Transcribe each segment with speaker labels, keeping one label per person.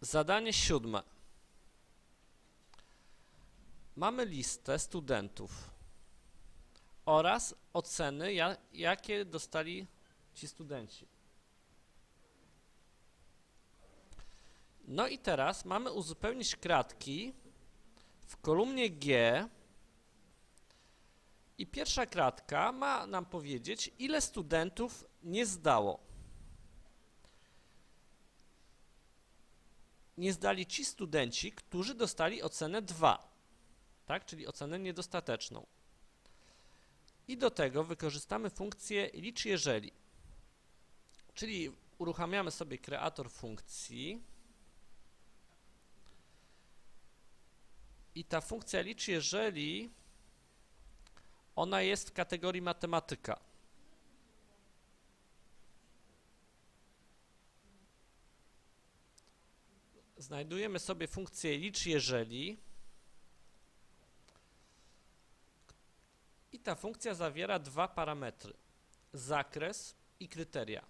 Speaker 1: Zadanie siódme. Mamy listę studentów oraz oceny, ja, jakie dostali ci studenci. No i teraz mamy uzupełnić kratki w kolumnie G i pierwsza kratka ma nam powiedzieć, ile studentów nie zdało. Nie zdali ci studenci, którzy dostali ocenę 2, tak? czyli ocenę niedostateczną. I do tego wykorzystamy funkcję licz jeżeli. Czyli uruchamiamy sobie kreator funkcji i ta funkcja licz jeżeli ona jest w kategorii matematyka. Znajdujemy sobie funkcję licz jeżeli i ta funkcja zawiera dwa parametry. Zakres i kryteria.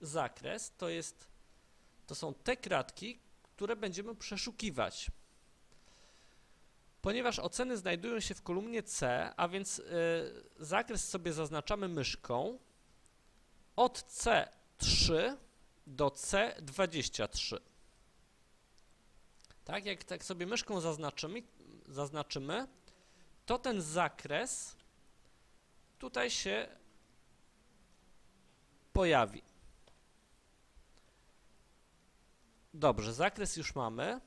Speaker 1: Zakres to jest to są te kratki, które będziemy przeszukiwać. Ponieważ oceny znajdują się w kolumnie C, a więc y, zakres sobie zaznaczamy myszką od C3 do C23. Tak, jak tak sobie myszką zaznaczymy, zaznaczymy, to ten zakres tutaj się pojawi. Dobrze, zakres już mamy.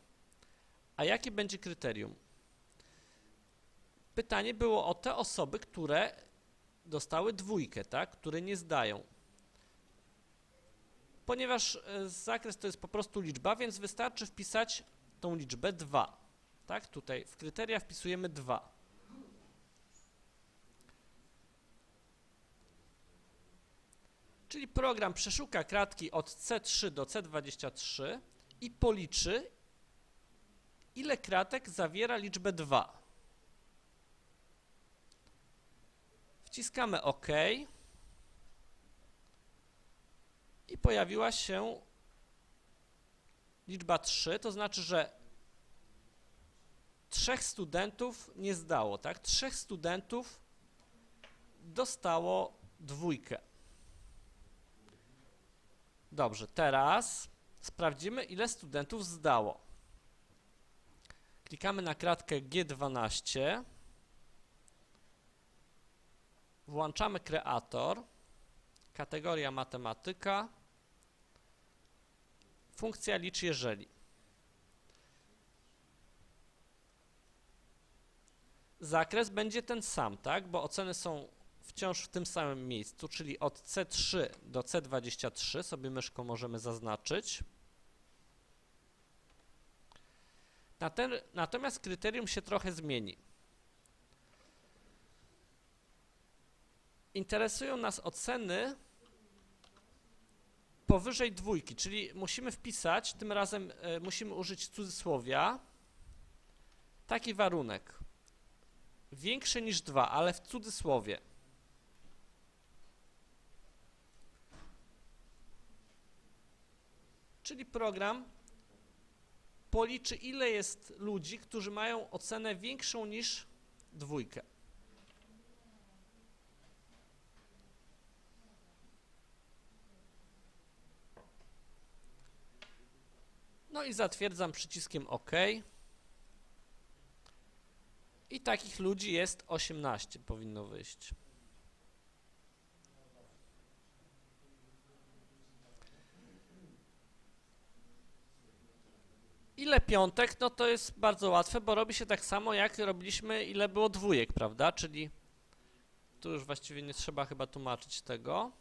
Speaker 1: A jakie będzie kryterium? Pytanie było o te osoby, które dostały dwójkę, tak? które nie zdają. Ponieważ e, zakres to jest po prostu liczba, więc wystarczy wpisać tą liczbę 2. Tak? Tutaj w kryteria wpisujemy 2. Czyli program przeszuka kratki od C3 do C23 i policzy, ile kratek zawiera liczbę 2. Wciskamy OK i pojawiła się liczba 3, to znaczy, że trzech studentów nie zdało, tak? Trzech studentów dostało dwójkę. Dobrze, teraz sprawdzimy, ile studentów zdało. Klikamy na kratkę G12, włączamy kreator, kategoria matematyka, funkcja licz jeżeli. Zakres będzie ten sam, tak? Bo oceny są wciąż w tym samym miejscu, czyli od C3 do C23 sobie myszką możemy zaznaczyć. Natomiast kryterium się trochę zmieni. Interesują nas oceny powyżej dwójki, czyli musimy wpisać, tym razem y, musimy użyć cudzysłowia, taki warunek. Większy niż 2, ale w cudzysłowie. Czyli program policzy, ile jest ludzi, którzy mają ocenę większą niż dwójkę. No i zatwierdzam przyciskiem OK. I takich ludzi jest 18, powinno wyjść. Ile piątek? No to jest bardzo łatwe, bo robi się tak samo jak robiliśmy ile było dwójek, prawda? Czyli tu już właściwie nie trzeba chyba tłumaczyć tego.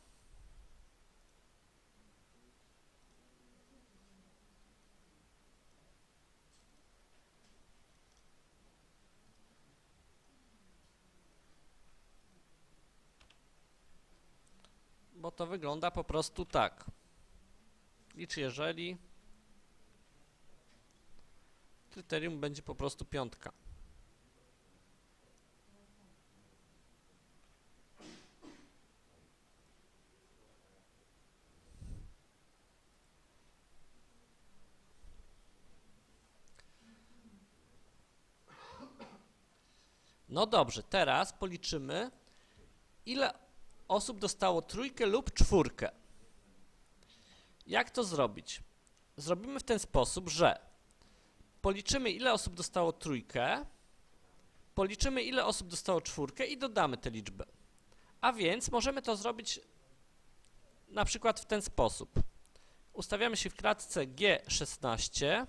Speaker 1: to wygląda po prostu tak. I jeżeli kryterium będzie po prostu piątka. No dobrze, teraz policzymy, ile osób dostało trójkę lub czwórkę. Jak to zrobić? Zrobimy w ten sposób, że policzymy, ile osób dostało trójkę, policzymy, ile osób dostało czwórkę i dodamy te liczby. A więc możemy to zrobić na przykład w ten sposób. Ustawiamy się w kratce G16.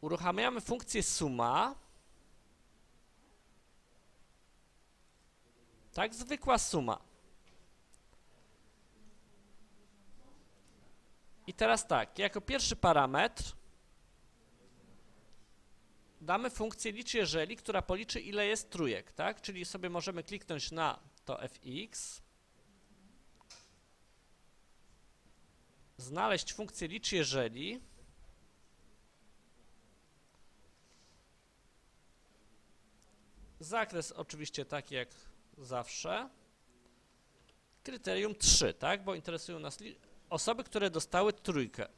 Speaker 1: Uruchamiamy funkcję suma. Tak, zwykła suma. I teraz tak, jako pierwszy parametr damy funkcję licz jeżeli, która policzy ile jest trójek, tak? Czyli sobie możemy kliknąć na to fx, znaleźć funkcję licz jeżeli, zakres oczywiście taki jak zawsze, kryterium 3, tak? Bo interesują nas osoby, które dostały trójkę.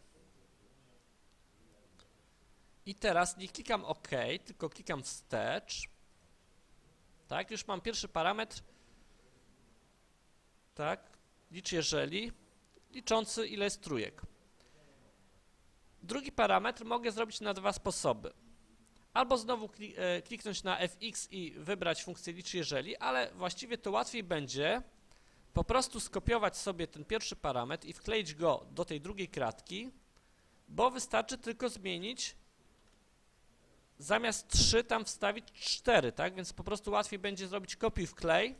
Speaker 1: I teraz nie klikam OK, tylko klikam wstecz. Tak, już mam pierwszy parametr. Tak, licz jeżeli, liczący ile jest trójek. Drugi parametr mogę zrobić na dwa sposoby. Albo znowu e, kliknąć na fx i wybrać funkcję licz jeżeli, ale właściwie to łatwiej będzie po prostu skopiować sobie ten pierwszy parametr i wkleić go do tej drugiej kratki, bo wystarczy tylko zmienić zamiast 3 tam wstawić 4, tak? Więc po prostu łatwiej będzie zrobić kopiuj wklej.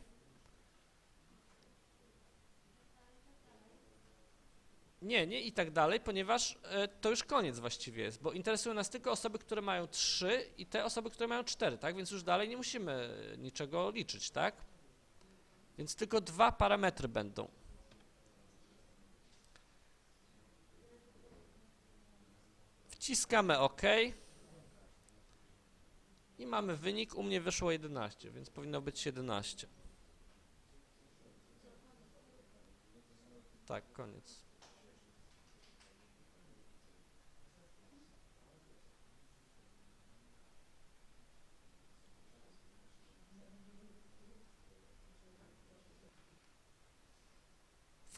Speaker 1: Nie, nie i tak dalej, ponieważ e, to już koniec właściwie jest, bo interesują nas tylko osoby, które mają 3 i te osoby, które mają 4, tak? Więc już dalej nie musimy niczego liczyć, tak? Więc tylko dwa parametry będą. Wciskamy OK. I mamy wynik, u mnie wyszło 11, więc powinno być 11. Tak, koniec.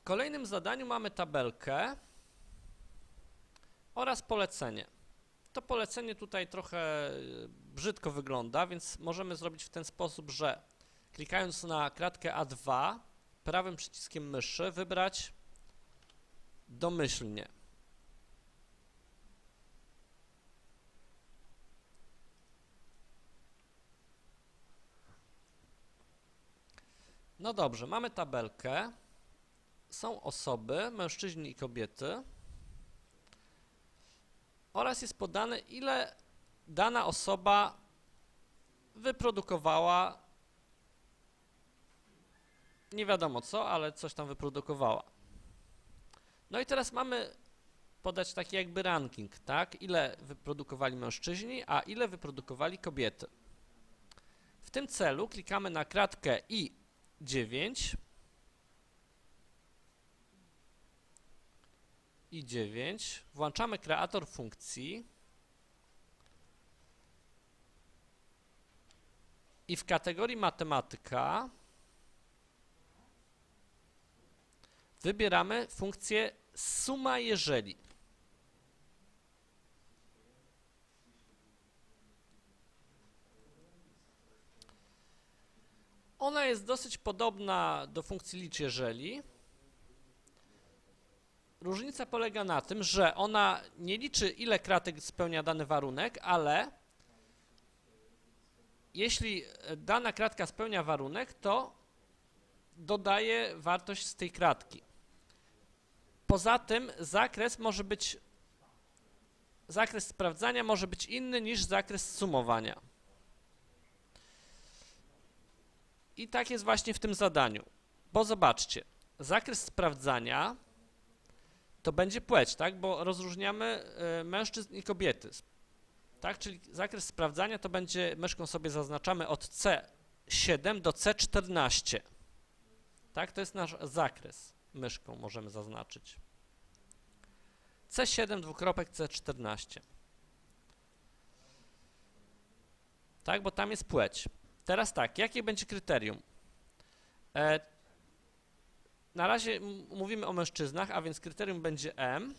Speaker 1: W kolejnym zadaniu mamy tabelkę oraz polecenie. To polecenie tutaj trochę y, brzydko wygląda, więc możemy zrobić w ten sposób, że klikając na kratkę A2 prawym przyciskiem myszy wybrać domyślnie. No dobrze, mamy tabelkę. Są osoby, mężczyźni i kobiety oraz jest podane, ile dana osoba wyprodukowała nie wiadomo co, ale coś tam wyprodukowała. No i teraz mamy podać taki jakby ranking, tak? Ile wyprodukowali mężczyźni, a ile wyprodukowali kobiety. W tym celu klikamy na kratkę i9 i 9. Włączamy kreator funkcji i w kategorii matematyka wybieramy funkcję suma jeżeli. Ona jest dosyć podobna do funkcji licz jeżeli. Różnica polega na tym, że ona nie liczy ile kratek spełnia dany warunek, ale jeśli dana kratka spełnia warunek, to dodaje wartość z tej kratki. Poza tym zakres może być zakres sprawdzania może być inny niż zakres sumowania. I tak jest właśnie w tym zadaniu. Bo zobaczcie, zakres sprawdzania to będzie płeć, tak? Bo rozróżniamy y, mężczyzn i kobiety. Tak? Czyli zakres sprawdzania to będzie, myszką sobie zaznaczamy od C7 do C14. Tak? To jest nasz zakres. Myszką możemy zaznaczyć. C7 dwukropek C14. Tak, bo tam jest płeć. Teraz tak, jakie będzie kryterium? E, na razie mówimy o mężczyznach, a więc kryterium będzie M.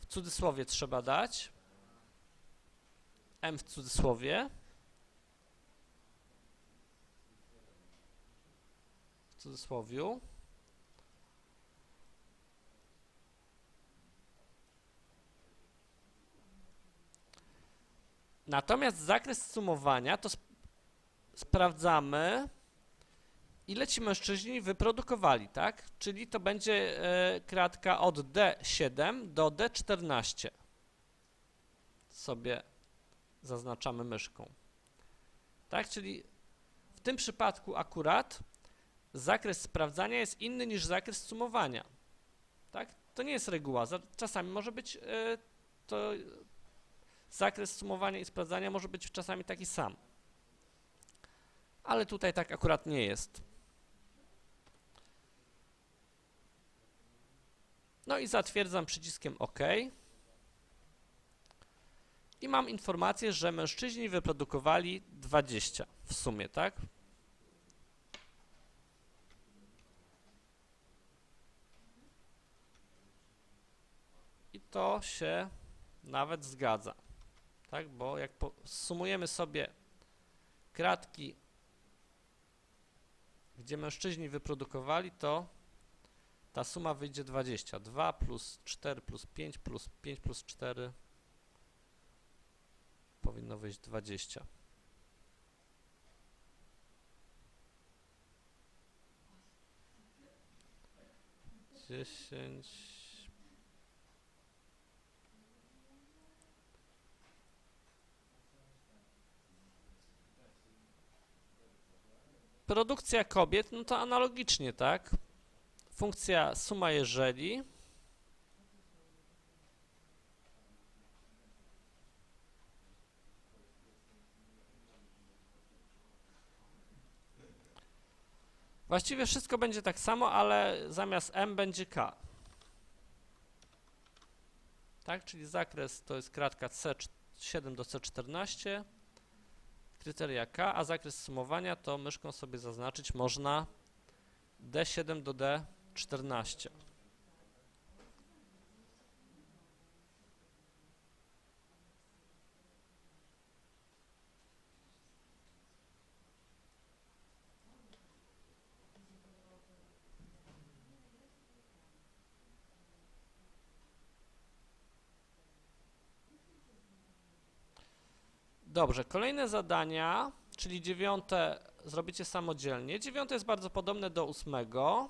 Speaker 1: W cudzysłowie trzeba dać. M w cudzysłowie. W cudzysłowiu. Natomiast zakres sumowania to sp- sprawdzamy, ile ci mężczyźni wyprodukowali, tak? Czyli to będzie e, kratka od D7 do D14. Sobie zaznaczamy myszką. Tak, czyli w tym przypadku akurat zakres sprawdzania jest inny niż zakres sumowania. Tak? To nie jest reguła. Za- Czasami może być e, to zakres sumowania i sprawdzania może być czasami taki sam. Ale tutaj tak akurat nie jest. No i zatwierdzam przyciskiem OK. I mam informację, że mężczyźni wyprodukowali 20 w sumie, tak? I to się nawet zgadza, tak? Bo jak sumujemy sobie kratki, gdzie mężczyźni wyprodukowali, to ta suma wyjdzie 20. 2 plus 4 plus 5 plus 5 plus 4 powinno wyjść 20. Dziesięć. Produkcja kobiet, no to analogicznie, tak? Funkcja suma jeżeli. Właściwie wszystko będzie tak samo, ale zamiast M będzie K. Tak, czyli zakres to jest kratka C7 do C14, kryteria K, a zakres sumowania to myszką sobie zaznaczyć można D7 do D14. Dobrze, kolejne zadania, czyli dziewiąte zrobicie samodzielnie. Dziewiąte jest bardzo podobne do ósmego.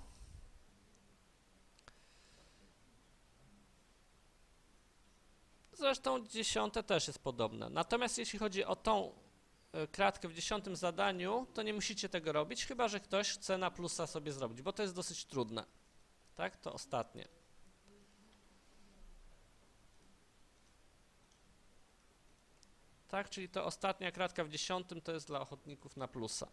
Speaker 1: Zresztą dziesiąte też jest podobne. Natomiast jeśli chodzi o tą e, kratkę w dziesiątym zadaniu, to nie musicie tego robić, chyba że ktoś chce na plusa sobie zrobić, bo to jest dosyć trudne. Tak, to ostatnie. Tak, czyli to ostatnia kratka w dziesiątym to jest dla ochotników na plusa.